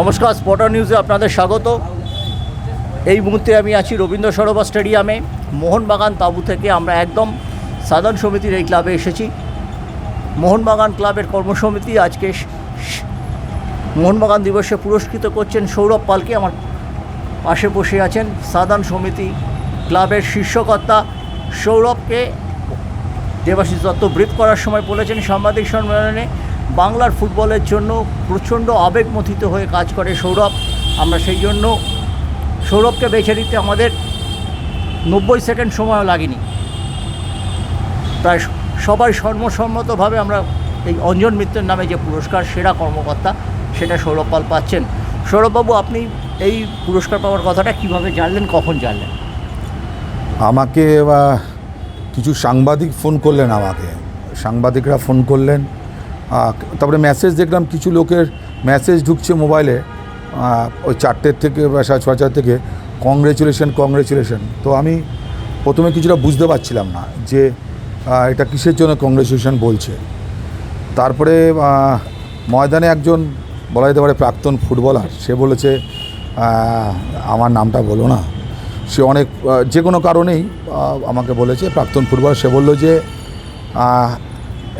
নমস্কার স্পটার নিউজে আপনাদের স্বাগত। এই মুহূর্তে আমি আছি রবীন্দ্র সরোবর স্টেডিয়ামে। মোহনবাগান তাঁবু থেকে আমরা একদম সাধারণ সমিতির এই ক্লাবে এসেছি। মোহনবাগান ক্লাবের কর্মসমিতি আজকে মোহনবাগান দিবসে পুরস্কৃত করছেন সৌরভ পালকে। আমার পাশে বসে আছেন সাধারণ সমিতি ক্লাবের শীর্ষকর্তা সৌরভকে। দেবাশিস দত্ত ব্রিফ করার সময় বলেছেন সাংবাদিক সম্মেলনে বাংলার ফুটবলের জন্য প্রচণ্ড আবেগমথিত হয়ে কাজ করে সৌরভ। আমরা সেই জন্য সৌরভকে বেছে নিতে আমাদের নব্বই সেকেন্ড সময়ও লাগেনি। প্রায় সবাই সর্বসম্মতভাবে আমরা এই অঞ্জন মিত্রের নামে যে পুরস্কার, সেরা কর্মকর্তা, সেটা সৌরভ পাল পাচ্ছেন। সৌরভবাবু, আপনি এই পুরস্কার পাওয়ার কথাটা কীভাবে জানলেন, কখন জানলেন? আমাকে কিছু সাংবাদিক ফোন করলেন আমাকে। সাংবাদিকরা ফোন করলেন তারপরে মেসেজ দেখলাম কিছু লোকের মেসেজ ঢুকছে মোবাইলে ওই চারটের থেকে বা সাড়ে ছটার থেকে কংগ্রেচুলেশন কংগ্রেচুলেশন তো আমি প্রথমে কিছুটা বুঝতে পারছিলাম না যে এটা কিসের জন্য কংগ্রেচুলেশন বলছে। তারপরে ময়দানে একজন বলা যেতে পারে প্রাক্তন ফুটবলার, সে বলেছে আমার নামটা বলো না। সে অনেক যে কোনো কারণেই আমাকে বলেছে, প্রাক্তন ফুটবলার, সে বলল যে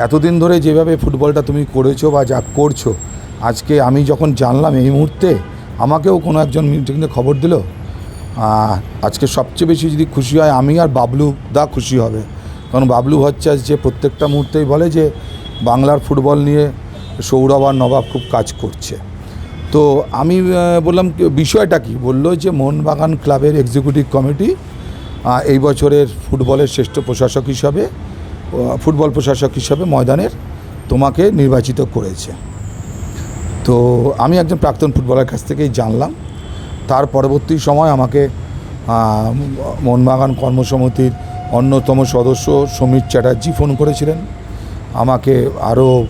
এতদিন ধরে যেভাবে ফুটবলটা তুমি করেছ বা যা করছ, আজকে আমি যখন জানলাম এই মুহূর্তে, আমাকেও কোনো একজন মিটিংয়ে খবর দিল? আজকে সবচেয়ে বেশি যদি খুশি হয়, আমি আর বাবলু দা খুশি হবে। কারণ বাবলু ভচ্চাস যে প্রত্যেকটা মুহূর্তেই বলে যে, বাংলার ফুটবল নিয়ে সৌরভ আর নবাব খুব কাজ করছে। তো আমি বললাম বিষয়টা কি? বলল যে, মোহনবাগান ক্লাবের এক্সিকিউটিভ কমিটি এই বছরের ফুটবলের শ্রেষ্ঠ প্রশাসক হিসাবে ফুটবল প্রশাসক হিসাবে ময়দানের তোমাকে নির্বাচিত করেছে। তো আমি একজন প্রাক্তন ফুটবলের কাছ থেকেই জানলাম। তার পরবর্তী সময় আমাকে আহ, মোহনবাগান কর্মসমিতির অন্যতম সদস্য সমীর চ্যাটার্জি ফোন করেছিলেন। আমাকে আরও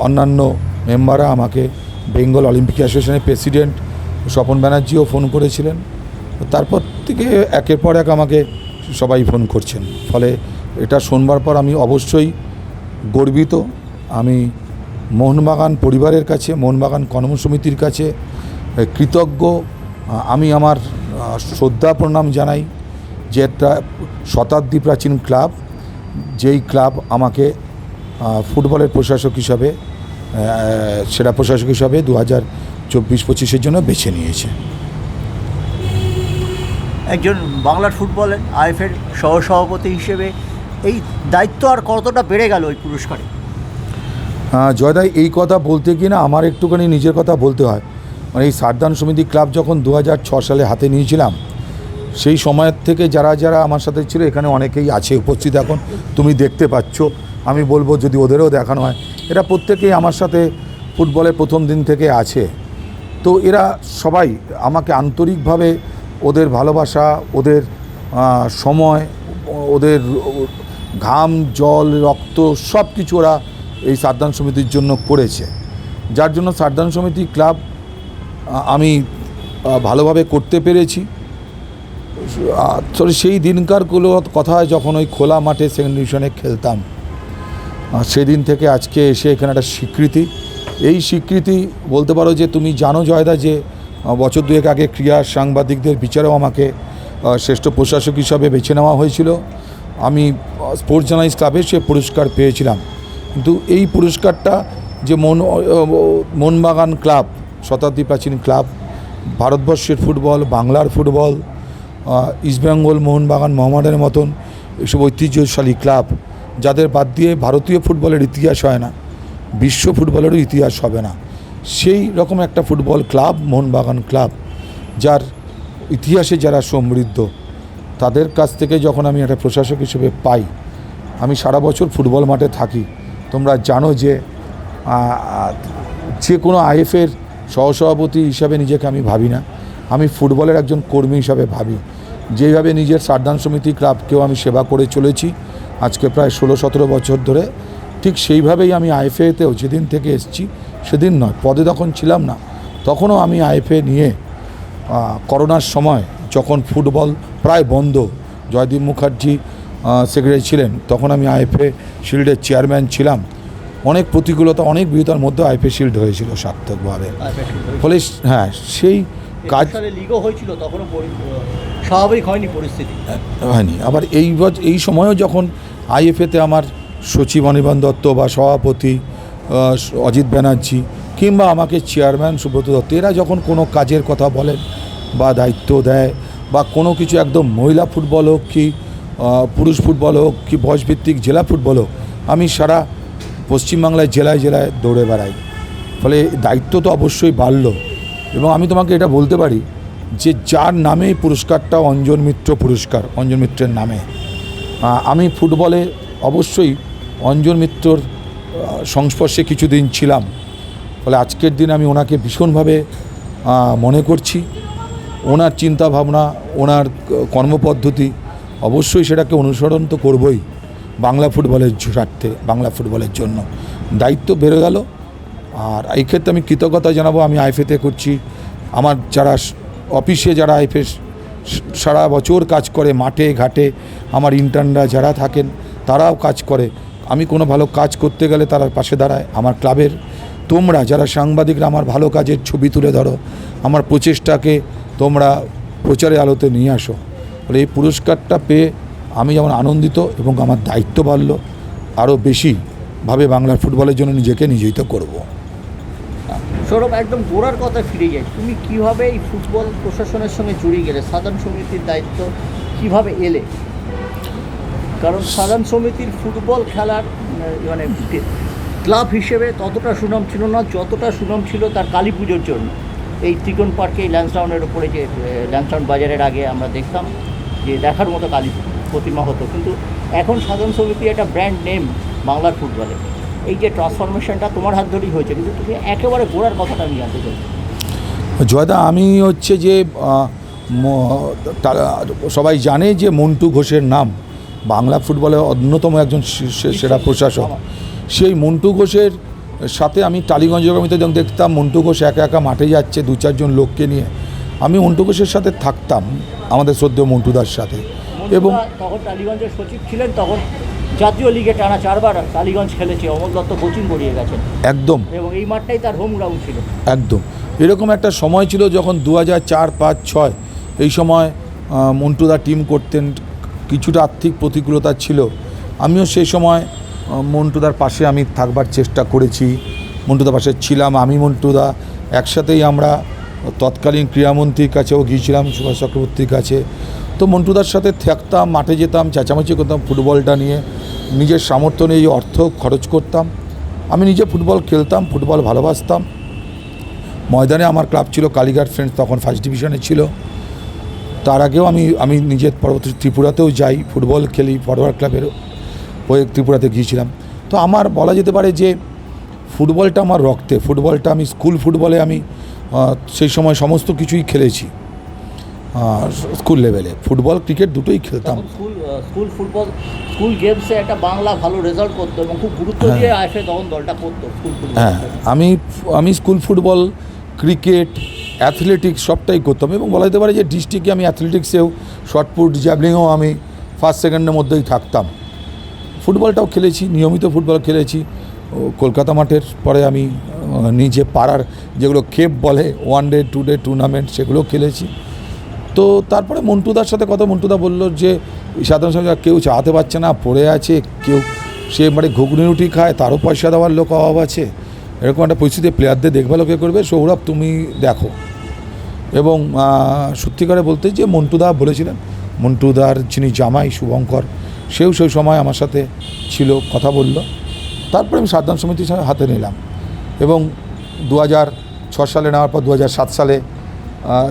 অন্যান্য মেম্বাররা আমাকে বেঙ্গল অলিম্পিক অ্যাসোসিয়েশনের প্রেসিডেন্ট স্বপন ব্যানার্জিও ফোন করেছিলেন। তারপর থেকে একের পর এক আমাকে সবাই ফোন করছেন। ফলে এটা শোনবার পর আমি অবশ্যই গর্বিত। আমি মোহনবাগান পরিবারের কাছে, মোহনবাগান কর্মসমিতির কাছে কৃতজ্ঞ। আমি আমার শ্রদ্ধা প্রণাম জানাই যে একটা শতাব্দী প্রাচীন ক্লাব, যেই ক্লাব আমাকে ফুটবলের প্রশাসক হিসাবে সেরা প্রশাসক হিসাবে দু হাজার চব্বিশ পঁচিশের জন্য বেছে নিয়েছে। একজন বাংলার ফুটবলের আইএফের সহসভাপতি হিসেবে এই দায়িত্ব আর কতটা বেড়ে গেল ওই পুরস্কারে? জয়দাই, এই কথা বলতে গিয়ে না আমার একটুখানি নিজের কথা বলতে হয়। মানে এই সারদান সমিতি ক্লাব যখন দু সালে হাতে নিয়েছিলাম, সেই সময়ের থেকে যারা যারা আমার সাথে ছিল, এখানে অনেকেই আছে উপস্থিত এখন। তুমি দেখতে পাচ্ছ, আমি বলব যদি ওদেরও দেখানো হয়। এরা প্রত্যেকেই আমার সাথে ফুটবলের প্রথম দিন থেকে আছে। তো এরা সবাই আমাকে আন্তরিকভাবে ওদের ভালোবাসা, ওদের সময় ওদের ঘাম, জল, রক্ত সব কিছু ওরা এই সারদান সমিতির জন্য করেছে। যার জন্য সারদান সমিতি ক্লাব আমি ভালোভাবে করতে পেরেছি। সেই দিনকারগুলো কথা যখন ওই খোলা মাঠে সেকেন্ড ডিভিশনে খেলতাম সেদিন থেকে আজকে এসে এখানে একটা স্বীকৃতি। এই স্বীকৃতি বলতে পারো যে তুমি জানো জয়দা যে বছর দুয়েক আগে ক্রীড়া সাংবাদিকদের বিচারেও আমাকে শ্রেষ্ঠ প্রশাসক হিসাবে বেছে নেওয়া হয়েছিল। আমি স্পোর্টস জার্নালিস্ট ক্লাবে সে পুরস্কার পেয়েছিলাম। কিন্তু এই পুরস্কারটা যে মন মনবাগান ক্লাব, শতাব্দী প্রাচীন ক্লাব, ভারতবর্ষের ফুটবল, বাংলার ফুটবল ইস্টবেঙ্গল মোহনবাগান মোহামেডানের মতন এসব ঐতিহ্যশালী ক্লাব, যাদের বাদ দিয়ে ভারতীয় ফুটবলের ইতিহাস হয় না, বিশ্ব ফুটবলেরও ইতিহাস হবে না। সেই রকম একটা ফুটবল ক্লাব, মোহনবাগান ক্লাব, যার ইতিহাসে যারা সমৃদ্ধ তাদের কাছ থেকে যখন আমি একটা প্রশাসক হিসেবে পাই, আমি সারা বছর ফুটবল মাঠে থাকি। তোমরা জানো যে যে কোনো আইএফের সহসভাপতি হিসাবে নিজেকে আমি ভাবি না। আমি ফুটবলের একজন কর্মী হিসাবে ভাবি। যেভাবে নিজের সারদান সমিতি ক্লাবকেও আমি সেবা করে চলেছি, আজকে প্রায় ষোলো সতেরো বছর ধরে, ঠিক সেইভাবেই আমি আইএফএতেও যেদিন থেকে এসেছি, সেদিন নয়, পদে তখন ছিলাম না, তখনও আমি আইএফএ নিয়ে করোনার সময় যখন ফুটবল প্রায় বন্ধ জয়দীপ মুখার্জি সেক্রেটারি ছিলেন তখন আমি আইএফএ শিল্ডের চেয়ারম্যান ছিলাম। অনেক প্রতিকূলতা অনেক বিরতার মধ্যে আইপিএল শিল্ড হয়েছিল সার্থকভাবে। ফলে হ্যাঁ সেই কাজ লিগও হয়েছিল তখনও স্বাভাবিক হয়নি পরিস্থিতি। হয়নি। আবার এই এই সময়ও যখন আইএফএতে আমার সচিব অনির্বাণ দত্ত বা সভাপতি অজিত ব্যানার্জি কিংবা আমাকে চেয়ারম্যান সুব্রত দত্ত এরা যখন কোনো কাজের কথা বলেন বা দায়িত্ব দেয় বা কোনো কিছু একদম মহিলা ফুটবল হোক কি পুরুষ ফুটবল হোক কি, বয়সভিত্তিক জেলা ফুটবল হোক, আমি সারা পশ্চিমবাংলায় জেলায় জেলায় দৌড়ে বেড়াই। ফলে দায়িত্ব তো অবশ্যই বাড়ল। এবং আমি তোমাকে এটা বলতে পারি যে যার নামে পুরস্কারটা অঞ্জন মিত্র পুরস্কার, অঞ্জন মিত্রের নামে। আমি ফুটবলে অবশ্যই অঞ্জন মিত্রর সংস্পর্শে কিছুদিন ছিলাম। ফলে আজকের দিন আমি ওনাকে ভীষণভাবে মনে করছি। ওনার চিন্তা ভাবনা ওনার কর্মপদ্ধতি অবশ্যই সেটাকে অনুসরণ তো করবই বাংলা ফুটবলের স্বার্থে, বাংলা ফুটবলের জন্য। দায়িত্ব বেড়ে গেল আর এই ক্ষেত্রে আমি কৃতজ্ঞতা জানাব, আমি আইফেতে করছি। আমার যারা অফিসে যারা আইফে সারা বছর কাজ করে, মাঠে, ঘাটে, আমার ইন্টার্নরা যারা থাকেন তারাও কাজ করে। আমি কোনো ভালো কাজ করতে গেলে তারা পাশে দাঁড়ায়, আমার ক্লাবের তোমরা যারা সাংবাদিকরা আমার ভালো কাজের ছবি তুলে ধরো আমার প্রচেষ্টাকে তোমরা প্রচারে আলোতে নিয়ে আসো। বলে এই পুরস্কারটা পেয়ে আমি যেমন আনন্দিত এবং আমার দায়িত্ব বাড়ল আরও বেশিভাবে বাংলার ফুটবলের জন্য নিজেকে নিয়োজিত করব। সৌরভ একদম গোড়ার কথা ফিরে যাই। তুমি কীভাবে এই ফুটবল প্রশাসনের সঙ্গে জড়িয়ে গেলে? সাধারণ সমিতির দায়িত্ব কীভাবে এলে? কারণ সাধারণ সমিতির ফুটবল খেলার উম, মানে ক্লাব হিসেবে ততটা সুনাম ছিল না যতটা সুনাম ছিল তার কালী পুজোর জন্য। এই ত্রিকোণ পার্কে এই ল্যান্সডাউনের ওপরে যে ল্যান্সডাউন বাজারের আগে আমরা দেখতাম যে দেখার মতো কালী প্রতিমা হতো। কিন্তু এখন সাধারণ সমিতি একটা ব্র্যান্ড নেম বাংলার ফুটবলে। এই যে ট্রান্সফরমেশনটা তোমার হাত ধরেই হয়েছে কিন্তু তুমি একেবারে গোড়ার কথাটা আমি জানতে চাই। জয়দা আমি হচ্ছে যে সবাই জানে যে মন্টু ঘোষের নাম বাংলা ফুটবলের অন্যতম একজন সেরা প্রশাসক। সেই মন্টু ঘোষের সাথে আমি টালিগঞ্জ জমিতে যখন দেখতাম মন্টু ঘোষ একা একা মাঠে যাচ্ছে দু চারজন লোককে নিয়ে। আমি মন্টু ঘোষের সাথে থাকতাম আমাদের শ্রদ্ধেয় মন্টুদার সাথে। এবং তখন টালিগঞ্জের সচিব ছিলেন তখন জাতীয় লিগে টানা চারবার টালিগঞ্জ খেলেছে অমল দত্ত কোচিং করিয়ে গেছেন। একদম। এবং এই মাঠটাই তার হোম গ্রাউন্ড ছিল। একদম। এরকম একটা সময় ছিল যখন দু হাজার চার পাঁচ ছয় এই সময় মন্টুদা টিম করতেন কিছুটা আর্থিক প্রতিকূলতা ছিল। আমিও সেই সময় মন্টুদার পাশে আমি থাকবার চেষ্টা করেছি। মন্টুদার পাশে ছিলাম আমি, মন্টুদা। একসাথেই আমরা তৎকালীন ক্রীড়ামন্ত্রীর কাছেও গিয়েছিলাম, সুভাষ চক্রবর্তীর কাছে। তো মন্টুদার সাথে থাকতাম, মাঠে যেতাম, চেঁচামেচি করতাম ফুটবলটা নিয়ে। নিজের সামর্থ্য নিয়ে অর্থ খরচ করতাম। আমি নিজে ফুটবল খেলতাম, ফুটবল ভালোবাসতাম। ময়দানে আমার ক্লাব ছিল কালীঘাট ফ্রেন্ডস, তখন ফার্স্ট ডিভিশনে ছিল। তার আগেও আমি আমি নিজের পরবর্তী ত্রিপুরাতেও যাই, ফুটবল খেলি, ফরওয়ার্ড ক্লাবের হয়ে ত্রিপুরাতে গিয়েছিলাম। তো আমার বলা যেতে পারে যে ফুটবলটা আমার রক্তে ফুটবলটা আমি স্কুল ফুটবলে আমি সেই সময় সমস্ত কিছুই খেলেছি। স্কুল লেভেলে। ফুটবল ক্রিকেট দুটোই খেলতাম। স্কুল স্কুল ফুটবল স্কুল গেমসে একটা বাংলা ভালো রেজাল্ট করতো এবং খুব গুরুত্ব হ্যাঁ। দিয়ে আসে তখন দলটা করতো হ্যাঁ আমি আমি স্কুল ফুটবল ক্রিকেট অ্যাথলেটিক্স সবটাই করতাম এবং বলা যেতে পারে যে ডিস্ট্রিক্টে আমি অ্যাথলেটিক্সেও শর্টপুট জ্যাভলিংয়েও আমি ফার্স্ট সেকেন্ডের মধ্যেই থাকতাম। ফুটবলটাও খেলেছি নিয়মিত ফুটবল খেলেছি। কলকাতা মাঠের পরে আমি নিজে পাড়ার যেগুলো খেপ বলে one day two day tournament সেগুলো খেলেছি। তো তারপরে মন্টুদার সাথে কথা মন্টুদা বলল যে সাধারণ সঙ্গে কেউ চালাতে পারছে না পড়ে আছে কেউ সে মানে ঘুগনি রুটি খায় তারও পয়সা দেওয়ার লোক অভাব আছে। এরকম একটা পরিস্থিতি প্লেয়ারদের দেখভালও কে করবে? সৌরভ তুমি দেখো। এবং আহ, সত্যি করে বলতে যে মন্টুদা বলেছিলেন মন্টুদার যিনি জামাই শুভঙ্কর সেও সেই সময় আমার সাথে ছিল, কথা বলল। তারপরে আমি সাধারণ সমিতির সঙ্গে হাতে নিলাম এবং দু সালে নেওয়ার পর দু হাজার সাত সালে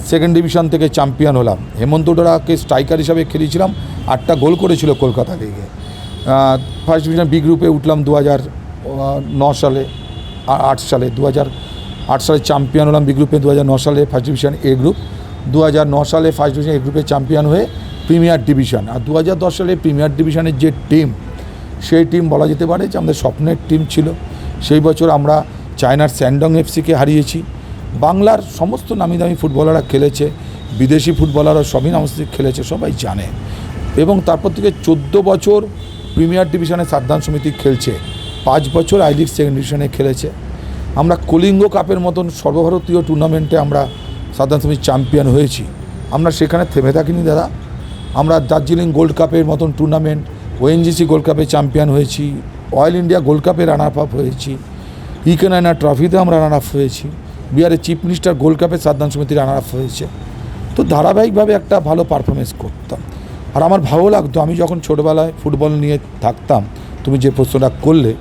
সেকেন্ড ডিভিশন থেকে চ্যাম্পিয়ন হলাম। হেমন্ত ডোরাকে স্ট্রাইকার হিসাবে খেলেছিলাম, আটটা গোল করেছিল কলকাতা লিগে ফার্স্ট ডিভিশন বি গ্রুপে উঠলাম দু সালে আট সালে, দু আট সালে চ্যাম্পিয়ন হলাম বি গ্রুপে দু সালে ফার্স্ট ডিভিশন এ গ্রুপ দু সালে ফার্স্ট ডিভিশন গ্রুপে চ্যাম্পিয়ন হয়ে প্রিমিয়ার ডিভিশন আর দু হাজার দশ সালে প্রিমিয়ার ডিভিশনের যে টিম সেই টিম বলা যেতে পারে যে আমাদের স্বপ্নের টিম ছিল। সেই বছর আমরা চায়নার স্যান্ডং এফসিকে হারিয়েছি। বাংলার সমস্ত নামি দামি ফুটবলাররা খেলেছে, বিদেশি ফুটবলাররা সবই নামস্তি খেলেছে, সবাই জানে। এবং তারপর থেকে চোদ্দ বছর প্রিমিয়ার ডিভিশনে সাবধান সমিতি খেলছে, পাঁচ বছর আই লিগ সেকেন্ড ডিভিশনে খেলেছে। আমরা কলিঙ্গ কাপের মতন সর্বভারতীয় টুর্নামেন্টে আমরা সাধারণ সমিতি চ্যাম্পিয়ন হয়েছি। আমরা সেখানে থেমে থাকিনি, দাদা। আমরা দার্জিলিং গোল্ড কাপের মতন টুর্নামেন্ট ওএনজিসি গোল্ড কাপে চ্যাম্পিয়ন হয়েছি অয়েল ইন্ডিয়া গোল্ড কাপে রানার আপ হয়েছি ইকেনায়না ট্রফিতে আমরা রানার আপ হয়েছি বিহারের চিফ মিনিস্টার গোল্ড কাপে সাধারণ সমিতি রানার আপ হয়েছে। তো ধারাবাহিকভাবে একটা ভালো পারফরমেন্স করতাম। আর আমার ভালো লাগতো, আমি যখন ছোটোবেলায় ফুটবল নিয়ে থাকতাম, তুমি যে প্রশ্নটা করলে,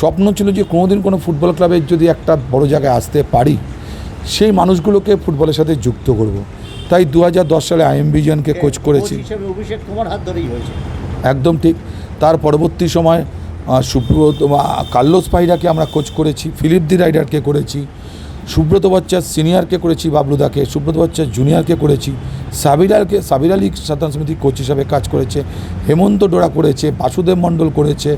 স্বপ্ন ছিল যে কোনোদিন কোনো ফুটবল ক্লাবের যদি একটা বড় জায়গায় আসতে পারি সেই মানুষগুলোকে ফুটবলের সাথে যুক্ত করব। তাই দু হাজার দশ সালে আইএম বিজনকে কোচ করেছি। অভিষেক তোমার হাত ধরেই হয়েছে। একদম ঠিক। তার পরবর্তী সময় সুব্রত কার্লোস পাইরাকে আমরা কোচ করেছি ফিলিপ দি রাইডারকে করেছি সুব্রত বচ্চা সিনিয়রকে করেছি বাবলুদাকে সুব্রত বচ্চা জুনিয়রকে করেছি সাবিরালকে সাবির আলী সাধারণ সমিতি কোচ হিসাবে কাজ করেছে হেমন্ত ডোরা করেছে বাসুদেব মণ্ডল করেছে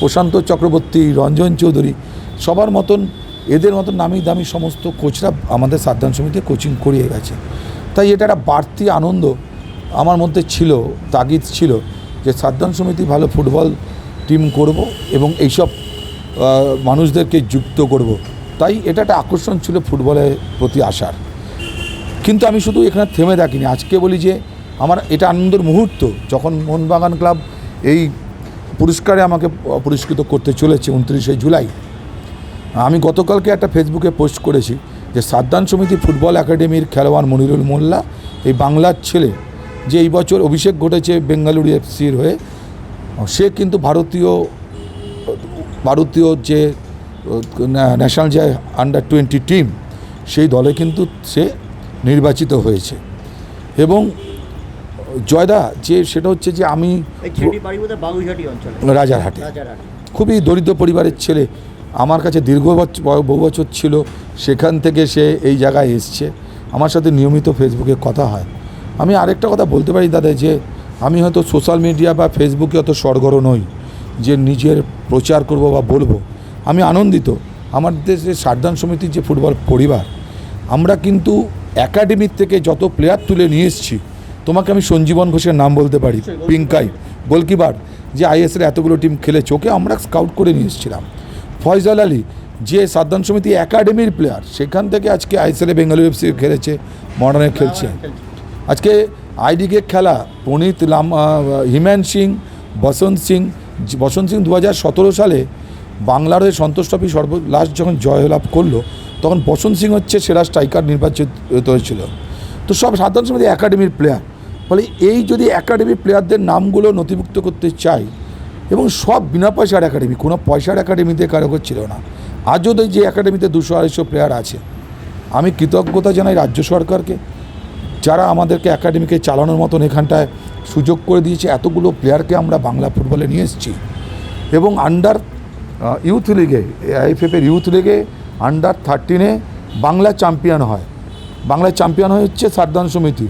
প্রশান্ত চক্রবর্তী রঞ্জন চৌধুরী সবার মতন এদের মতন নামি দামি সমস্ত কোচরা আমাদের সাধারণ সমিতি কোচিং করিয়ে গেছে। তাই এটা একটা বাড়তি আনন্দ আমার মধ্যে ছিল, তাগিদ ছিল যে সাদ্দান সমিতি ভালো ফুটবল টিম করব এবং এইসব মানুষদেরকে যুক্ত করব। তাই এটা একটা আকর্ষণ ছিল ফুটবলের প্রতি আসার। কিন্তু আমি শুধু এখানে থেমে থাকিনি। আজকে বলি যে আমার এটা আনন্দের মুহূর্ত, যখন মোহনবাগান ক্লাব এই পুরস্কারে আমাকে পুরস্কৃত করতে চলেছে উনত্রিশে জুলাই আমি গতকালকে একটা ফেসবুকে পোস্ট করেছি যে সাদ্দান সমিতি ফুটবল একাডেমির খেলোয়াড় মনিরুল মোল্লা এই বাংলার ছেলে যে এই বছর অভিষেক ঘটেছে বেঙ্গালুরু এফসির হয়ে সে কিন্তু ভারতীয় ভারতীয় যে ন্যাশনাল যে আন্ডার টোয়েন্টি টিম সেই দলে কিন্তু সে নির্বাচিত হয়েছে। এবং জয়দা যে সেটা হচ্ছে যে আমি রাজারহাটে। খুবই দরিদ্র পরিবারের ছেলে আমার কাছে দীর্ঘ বছ- ব- বহু বছর ছিল সেখান থেকে সে এই জায়গায় এসছে। আমার সাথে নিয়মিত ফেসবুকে কথা হয়। আমি আরেকটা কথা বলতে পারি দাদা যে আমি হয়তো সোশ্যাল মিডিয়া বা ফেসবুকে অত সরগর নই যে নিজের প্রচার করব বা বলব। আমি আনন্দিত। আমার দেশে সারদান সমিতির যে ফুটবল পরিবার আমরা কিন্তু একাডেমির থেকে যত প্লেয়ার তুলে নিয়ে এসেছি তোমাকে আমি সঞ্জীবন ঘোষের নাম বলতে পারি পিঙ্কাই গোলকিপার যে আইএসএল এতগুলো টিম খেলেছে ওকে আমরা স্কাউট করে নিয়ে এসেছিলাম। ফয়জাল আলী, যে সাদ্দান সমিতি একাডেমির প্লেয়ার সেখান থেকে আজকে আইএসএলে বেঙ্গালুরু এফসি খেলেছে, মডার্নে খেলছে। আজকে আইডিকে খেলা প্রণীত লাম হিম্যান সিং, বসন্ত সিং বসন্ত সিং দু হাজার সতেরো সালে বাংলার হয়ে সন্তোষ ট্রফি সর্ব লাস্ট যখন জয়লাভ করল, তখন বসন্ত সিং হচ্ছে সেরা স্ট্রাইকার নির্বাচিত হয়েছিল। তো সব সাধারণ সমিতি একাডেমির প্লেয়ার ফলে এই যদি একাডেমির প্লেয়ারদের নামগুলো নথিভুক্ত করতে চাই এবং সব বিনা পয়সার একাডেমি কোনো পয়সার একাডেমিতে কারও ছিল না। আজও তো যে একাডেমিতে দুশো, আড়াইশো প্লেয়ার আছে, আমি কৃতজ্ঞতা জানাই রাজ্য সরকারকে, যারা আমাদেরকে একাডেমিকে চালানোর মতন এখানটায় সুযোগ করে দিয়েছে, এতগুলো প্লেয়ারকে আমরা বাংলা ফুটবলে নিয়ে এসেছি। এবং আন্ডার ইউথ লিগে আইএফএফের ইউথ লিগে আন্ডার থার্টিনে বাংলা চ্যাম্পিয়ন হয়। বাংলা চ্যাম্পিয়ন হয়ে হচ্ছে সারদান সমিতি।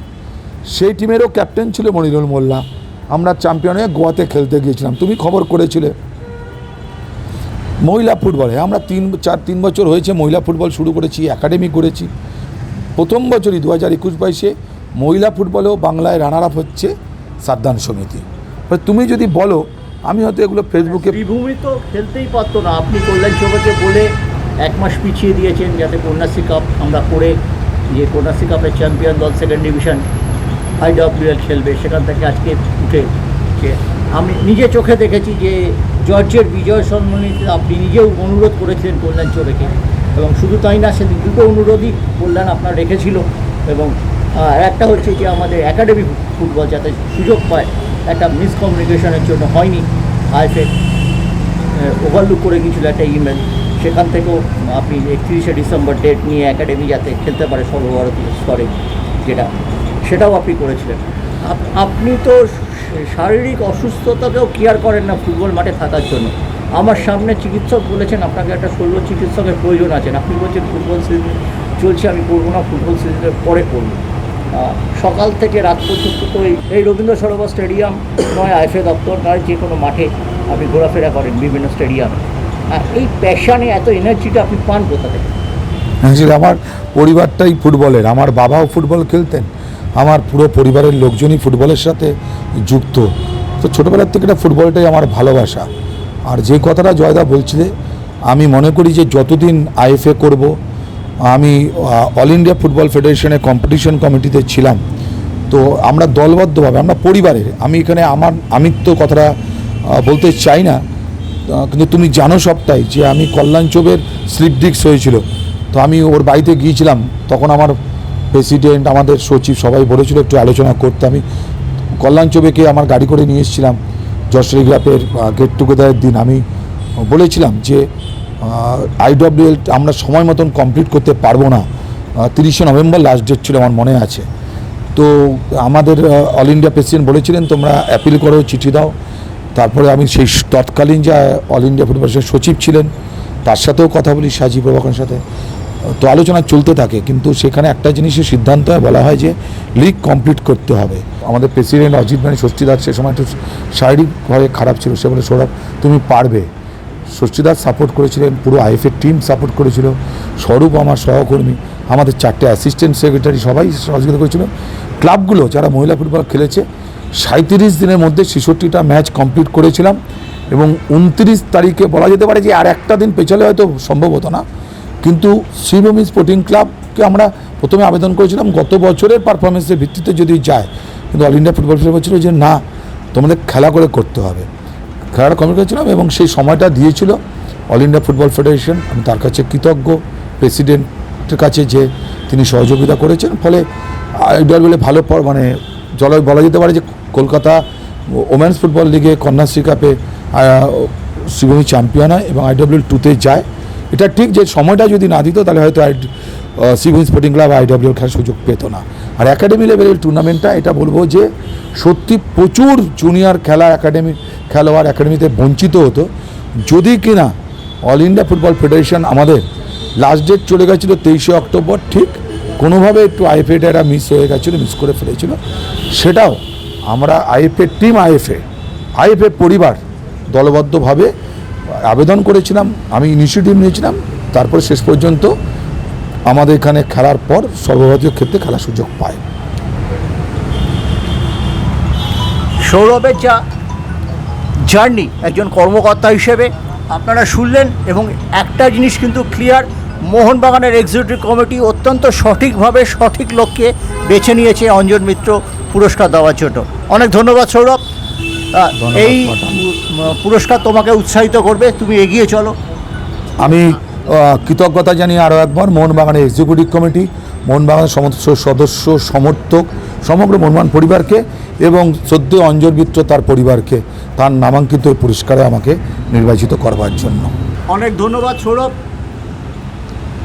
সেই টিমেরও ক্যাপ্টেন ছিল মনিরুল মোল্লা। আমরা চ্যাম্পিয়ন হয়ে গোয়াতে খেলতে গিয়েছিলাম। তুমি খবর করেছিলে। মহিলা ফুটবলে, আমরা তিন, চার, তিন বছর হয়েছে মহিলা ফুটবল শুরু করেছি একাডেমি করেছি। প্রথম বছরই দু হাজার একুশ বাইশে মহিলা ফুটবলেও বাংলায় রানার আপ হচ্ছে সাদ্দান সমিতি। তুমি যদি বলো, আমি হয়তো এগুলো ফেসবুকে বিভূমি তো খেলতেই পারতো না। আপনি কল্যাণ সভাকে বলে এক মাস পিছিয়ে দিয়েছেন যাতে কন্যাশ্রী কাপ আমরা করে যে কন্যাশ্রী কাপের চ্যাম্পিয়ন দল সেকেন্ড ডিভিশন আইডব্লিউএল খেলবে, সেখান থেকে আজকে উঠে যে আমি নিজে চোখে দেখেছি যে জর্জের বিজয় সম্মানিত আপনি নিজেও অনুরোধ করেছিলেন কল্যাণ চোরেকে, এবং শুধু তাই না, সেদিন দুটো অনুরোধই কল্যাণ আপনার রেখেছিল। এবং, আর একটা হচ্ছে যে আমাদের একাডেমি ফুটবল যাতে সুযোগ পায়, একটা মিসকমিউনিকেশনের জন্য হয়নি। আইএফএ ওভারলুক করে গিয়েছিল একটা ইমেল সেখান থেকেও আপনি একত্রিশে ডিসেম্বর ডেট নিয়ে একাডেমি যাতে খেলতে পারে সর্বভারতীয় স্তরে, যেটা সেটাও আপনি করেছিলেন। আপনি তো শারীরিক অসুস্থতাকেও কেয়ার করেন না ফুটবল মাঠে থাকার জন্য। আমার সামনে চিকিৎসক বলেছেন, আপনাকে একটা শৈল চিকিৎসকের প্রয়োজন আছেন আপনি বলছেন ফুটবল সিজন চলছে, আমি করব না, ফুটবল সিজনের পরে করব। সকাল থেকে রাত পর্যন্ত তো এই- রবীন্দ্র সরোবর স্টেডিয়াম নয় আইফে দপ্তর নয়, যে কোনো মাঠে আপনি ঘোরাফেরা করেন বিভিন্ন স্টেডিয়ামে এই প্যাশানে এত এনার্জিটা আপনি পান কোথা থেকে? আসলে আমার পরিবারটাই ফুটবলের। আমার বাবাও ফুটবল খেলতেন। আমার পুরো পরিবারের লোকজনই ফুটবলের সাথে যুক্ত। তো ছোটোবেলার থেকে এটা ফুটবলটাই আমার ভালোবাসা। আর যে কথাটা জয়দা বলছিলে, আমি মনে করি যে যতদিন আইএফএ করব, আমি অল ইন্ডিয়া ফুটবল ফেডারেশনের কম্পিটিশন কমিটিতে ছিলাম। তো আমরা দলবদ্ধভাবে, আমরা পরিবারের আমি এখানে আমার, আমি তো কথাটা বলতে চাই না কিন্তু তুমি জানো সবটাই যে আমি কল্যাণ চোবের স্লিপ ডিস্ক হয়েছিল। তো আমি ওর বাড়িতে গিয়েছিলাম, তখন আমার প্রেসিডেন্ট, আমাদের সচিব সবাই বলেছিল একটু আলোচনা করতে। আমি কল্যাণ চোবেকে আমার গাড়ি করে নিয়ে এসেছিলাম যশোর গ্রাপের গেট টুগেদারের দিন। আমি বলেছিলাম যে আইডব্লিউএল আমরা সময় মতন কমপ্লিট করতে পারব না। তিরিশে নভেম্বর লাস্ট ডেট ছিল আমার মনে আছে। তো আমাদের অল ইন্ডিয়া প্রেসিডেন্ট বলেছিলেন, তোমরা অ্যাপিল করো, চিঠি দাও। তারপরে আমি সেই তৎকালীন যা অল ইন্ডিয়া ফুটবল সচিব ছিলেন, তার সাথেও কথা বলি সাজি প্রভাকরের সাথে। তো আলোচনা চলতে থাকে, কিন্তু সেখানে একটা জিনিসের সিদ্ধান্ত হয় বলা হয় যে লিগ কমপ্লিট করতে হবে। আমাদের প্রেসিডেন্ট অজিত মানে ষষ্ঠীদাস সে সময় একটু শারীরিকভাবে খারাপ ছিল, সে বলে, সৌরভ, তুমি পারবে। ষষ্ঠীদাস সাপোর্ট করেছিলেন, পুরো আইএফের টিম সাপোর্ট করেছিল। স্বরূপ আমার সহকর্মী, আমাদের চারটে অ্যাসিস্ট্যান্ট সেক্রেটারি সবাই সহযোগিতা করেছিল। ক্লাবগুলো যারা মহিলা ফুটবল খেলেছে সাঁত্রিশ দিনের মধ্যে ছেষট্টিটা ম্যাচ কমপ্লিট করেছিলাম এবং উনত্রিশ তারিখে বলা যেতে পারে যে আর একটা দিন পেছালে হয়তো সম্ভব হতো না। কিন্তু শ্রীভূমি স্পোর্টিং ক্লাবকে আমরা প্রথমে আবেদন করেছিলাম গত বছরের পারফরমেন্সের ভিত্তিতে যদি যায়, কিন্তু অল ইন্ডিয়া ফুটবল ফেডারেশন বলছিল যে না, তোমাদের খেলা করে করতে হবে। খেলাটা কমপ্লিট করেছিলাম এবং সেই সময়টা দিয়েছিল অল ইন্ডিয়া ফুটবল ফেডারেশন আমি তার কাছে কৃতজ্ঞ প্রেসিডেন্টের কাছে যে তিনি সহযোগিতা করেছেন। ফলে আইডল বলে ভালো মানে জল বলা যেতে পারে যে কলকাতা ওমেন্স ফুটবল লিগে কন্যাশ্রী কাপে শিবভূমি চ্যাম্পিয়ন হয় এবং আইডব্লিউ টুতে যায়। এটা ঠিক যে সময়টা যদি না দিত, তাহলে হয়তো শিবভূমি স্পোর্টিং ক্লাব আইডব্লিউ খেলার সুযোগ পেত না। আর একাডেমি লেভেলের টুর্নামেন্টটা এটা বলব যে, সত্যি প্রচুর জুনিয়র খেলা একাডেমি খেলোয়াড় একাডেমিতে বঞ্চিত হতো। যদি কিনা অল ইন্ডিয়া ফুটবল ফেডারেশন আমাদের লাস্ট ডেট চলে গেছিল তেইশে অক্টোবর, ঠিক কোনোভাবে একটু আইএফএটা এটা মিস হয়ে গেছিল মিস করে ফেলেছিল। সেটাও আমরা আইএফএ টিম আইএফএ আইএফএ পরিবার দলবদ্ধভাবে আবেদন করেছিলাম, আমি ইনিশিয়েটিভ নিয়েছিলাম, তারপর শেষ পর্যন্ত আমাদের এখানে খেলার পর সর্বভারতীয় ক্ষেত্রে খেলার সুযোগ পায়। সৌরভের যা জার্নি একজন কর্মকর্তা হিসেবে আপনারা শুনলেন এবং একটা জিনিস কিন্তু ক্লিয়ার, মোহনবাগানের এক্সিকিউটিভ কমিটি অত্যন্ত সঠিকভাবে সঠিক লোককে বেছে নিয়েছে অঞ্জন মিত্র পুরস্কার দেওয়ার জন্য। অনেক ধন্যবাদ সৌরভ। এই পুরস্কার তোমাকে উৎসাহিত করবে। তুমি এগিয়ে চলো। আমি কৃতজ্ঞতা জানিয়ে আরও একবার মোহনবাগানের এক্সিকিউটিভ কমিটি মোহনবাগানের সমস্ত সদস্য সমর্থক সমগ্র মোহনবাগান পরিবারকে এবং সদ্য অঞ্জল মিত্র তার পরিবারকে তার নামাঙ্কিত পুরস্কারে আমাকে নির্বাচিত করবার জন্য। অনেক ধন্যবাদ সৌরভ।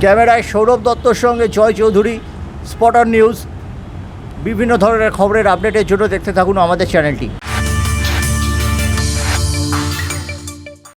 ক্যামেরায় সৌরভ দত্তর সঙ্গে জয় চৌধুরী স্পটার নিউজ বিভিন্ন ধরনের খবরের আপডেটের জন্য দেখতে থাকুন আমাদের চ্যানেলটি